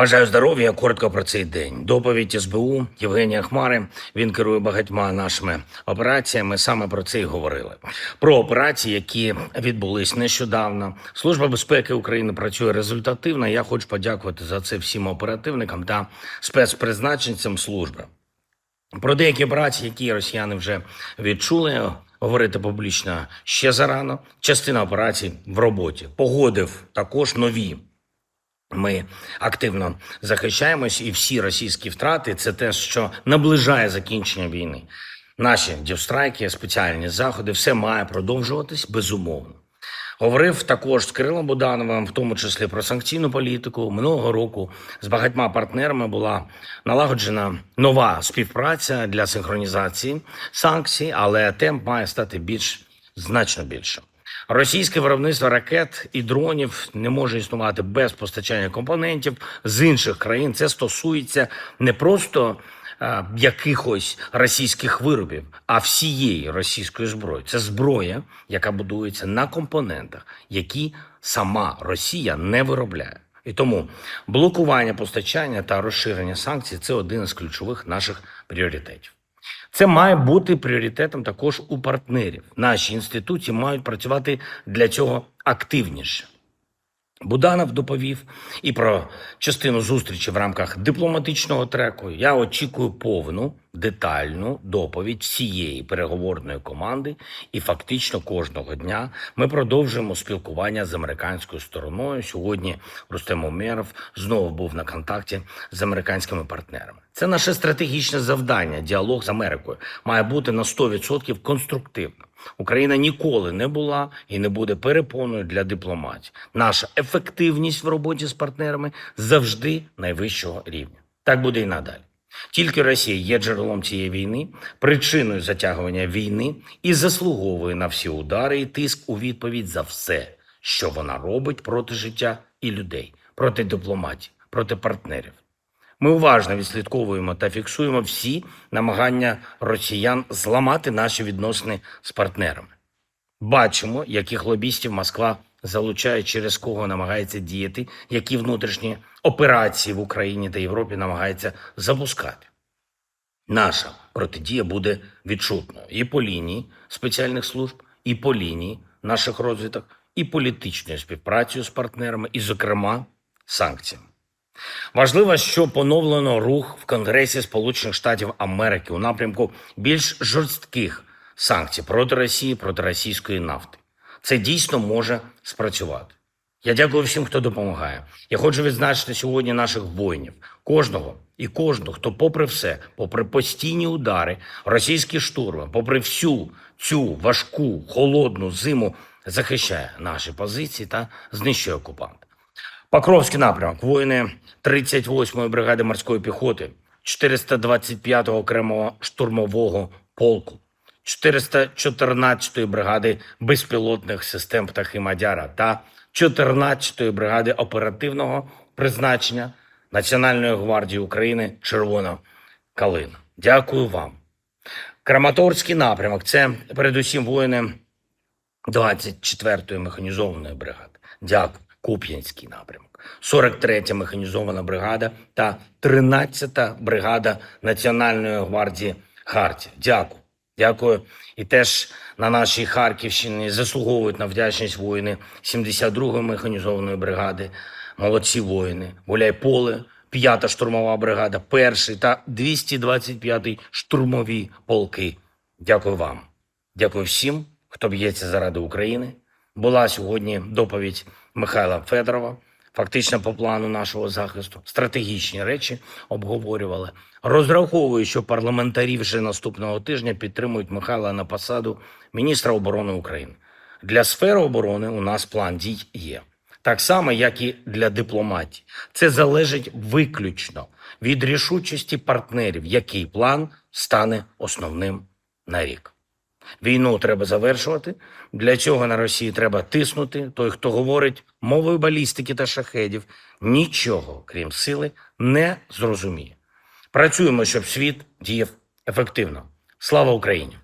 Бажаю здоров'я. Коротко про цей день. Доповідь СБУ Євгенія Хмари. Він керує багатьма нашими операціями. Саме про це й говорили. Про операції, які відбулись нещодавно. Служба безпеки України працює результативно. Я хочу подякувати за це всім оперативникам та спецпризначенцям служби. Про деякі операції, які росіяни вже відчули, говорити публічно ще зарано. Частина операцій в роботі. Погодив також нові. Ми активно захищаємось, і всі російські втрати це те, що наближає закінчення війни. Наші дівстрайки, спеціальні заходи, все має продовжуватись безумовно. Говорив також з Кирилом Будановим, в тому числі про санкційну політику. Минулого року з багатьма партнерами була налагоджена нова співпраця для синхронізації санкцій, але темп має стати більш значно більшим. Російське виробництво ракет і дронів не може існувати без постачання компонентів з інших країн. Це стосується не просто е, якихось російських виробів, а всієї російської зброї. Це зброя, яка будується на компонентах, які сама Росія не виробляє. І тому блокування постачання та розширення санкцій це один із ключових наших пріоритетів. Це має бути пріоритетом також у партнерів. Наші інституції мають працювати для цього активніше. Буданов доповів і про частину зустрічі в рамках дипломатичного треку. Я очікую повну детальну доповідь всієї переговорної команди, і фактично кожного дня ми продовжуємо спілкування з американською стороною. Сьогодні Рустем Умєров знову був на контакті з американськими партнерами. Це наше стратегічне завдання. Діалог з Америкою має бути на 100% конструктивним. Україна ніколи не була і не буде перепоною для дипломатії. Наша ефективність в роботі з партнерами завжди найвищого рівня. Так буде і надалі. Тільки Росія є джерелом цієї війни, причиною затягування війни і заслуговує на всі удари і тиск у відповідь за все, що вона робить проти життя і людей, проти дипломатії, проти партнерів. Ми уважно відслідковуємо та фіксуємо всі намагання росіян зламати наші відносини з партнерами. Бачимо, яких лобістів Москва залучає, через кого намагається діяти, які внутрішні операції в Україні та Європі намагається запускати. Наша протидія буде відчутною і по лінії спеціальних служб, і по лінії наших розвиток, і політичною співпрацею з партнерами, і, зокрема, санкціями. Важливо, що поновлено рух в Конгресі Сполучених Штатів Америки у напрямку більш жорстких санкцій проти Росії, проти російської нафти. Це дійсно може спрацювати. Я дякую всім, хто допомагає. Я хочу відзначити сьогодні наших воїнів, кожного і кожного, хто, попри все, попри постійні удари, російські штурми, попри всю цю важку холодну зиму, захищає наші позиції та знищує окупанта. Покровський напрямок. Воїни 38-ї бригади морської піхоти, 425-го окремого штурмового полку, 414-ї бригади безпілотних систем птахи Мадяра та 14-ї бригади оперативного призначення Національної гвардії України Червона Калина. Дякую вам. Краматорський напрямок це передусім воїни 24-ї механізованої бригади. Дякую. Куп'янський напрямок, 43-я механізована бригада та 13-та бригада Національної гвардії Хартія. Дякую. Дякую. І теж на нашій Харківщині заслуговують на вдячність воїни 72-ї механізованої бригади. Молодці воїни. Гуляйполе, 5-та штурмова бригада, 1-й та 225-й штурмові полки. Дякую вам. Дякую всім, хто б'ється заради України. Була сьогодні доповідь Михайла Федорова. Фактично по плану нашого захисту стратегічні речі обговорювали. Розраховую, що парламентарі вже наступного тижня підтримують Михайла на посаду міністра оборони України. Для сфери оборони у нас план дій є. Так само, як і для дипломатії. Це залежить виключно від рішучості партнерів, який план стане основним на рік. Війну треба завершувати. Для цього на Росії треба тиснути. Той, хто говорить мовою балістики та шахедів, нічого, крім сили, не зрозуміє. Працюємо, щоб світ діяв ефективно. Слава Україні!